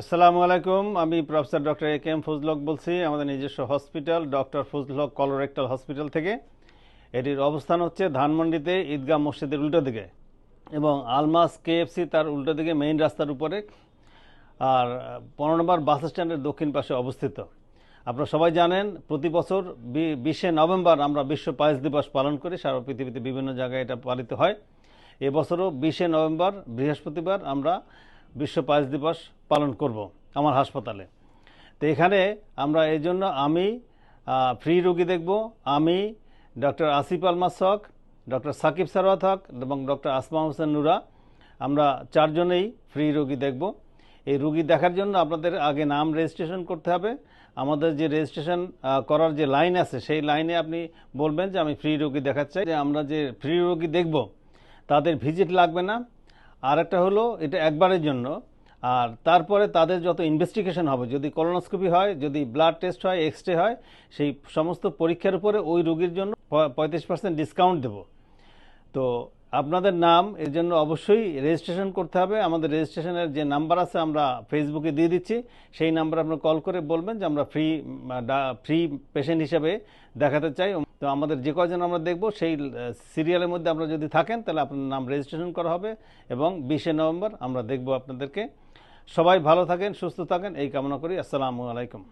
আসসালামু আলাইকুম, আমি professor doctor A K M ফজলক বলছি, আমাদের নিজস্ব হসপিটাল, ডক্টর ফজলক কলোরেক্টাল হসপিটাল থেকে। এটির অবস্থান হচ্ছে ধানমন্ডিতে ঈদগাহ মসজিদের উল্টো দিকে এবং আলমাস কেএফসি তার উল্টো দিকে মেইন রাস্তার উপরে আর পনেরো নম্বর বাস স্ট্যান্ডের দক্ষিণ পাশে অবস্থিত। আপনারা সবাই জানেন, প্রতি বছর বিশে নভেম্বর আমরা বিশ্ব পায়েস দিবস পালন করি, সারা পৃথিবীতে বিভিন্ন জায়গায় এটা পালিত হয়। এবছরও বিশে নভেম্বর, বৃহস্পতিবার আমরা বিশ্ব পায়েস দিবস পালন করব আমার হাসপাতালে। তো এখানে আমরা এই জন্য আমি ফ্রি রোগী দেখব। আমি, ডক্টর আসিফ আলমাস হক ডক্টর সাকিব সারওয়াত হক এবং ডক্টর আসমা হোসেন নুরা। আমরা চারজনেই ফ্রি রোগী দেখব। এই রুগী দেখার জন্য আপনাদের আগে নাম রেজিস্ট্রেশন করতে হবে। আমাদের যে রেজিস্ট্রেশন করার যে লাইন আছে, সেই লাইনে আপনি বলবেন যে আমি ফ্রি রোগী দেখাতে চাই যে আমরা যে ফ্রি রোগী দেখব, তাদের ভিজিট লাগবে না। আর একটা হলো এটা একবারের জন্য। আর তারপরে তাদের যত ইনভেস্টিগেশন হবে, যদি কলোনোস্কোপি হয়, যদি ব্লাড টেস্ট হয় এক্স রে হয়, সেই সমস্ত পরীক্ষার উপরে ওই রোগীর জন্য পঁয়ত্রিশ পার্সেন্ট ডিসকাউন্ট দেবো। তো আপনাদের নাম, এর জন্য অবশ্যই রেজিস্ট্রেশন করতে হবে। আমাদের রেজিস্ট্রেশনের যে নাম্বার আছে, আমরা ফেসবুকে দিয়ে দিচ্ছি। সেই নাম্বার আপনার কল করে বলবেন যে আমরা ফ্রি ফ্রি পেশেন্ট হিসেবে দেখাতে চাই। তো আমাদের যে কয়জন আমরা দেখব, সেই সিরিয়ালের মধ্যে আপনারা যদি থাকেন, তাহলে আপনার নাম রেজিস্ট্রেশন করা হবে এবং বিশে নভেম্বর আমরা দেখব আপনাদেরকে। সবাই ভালো থাকেন, সুস্থ থাকেন, এই কামনা করি। আসসালামু আলাইকুম।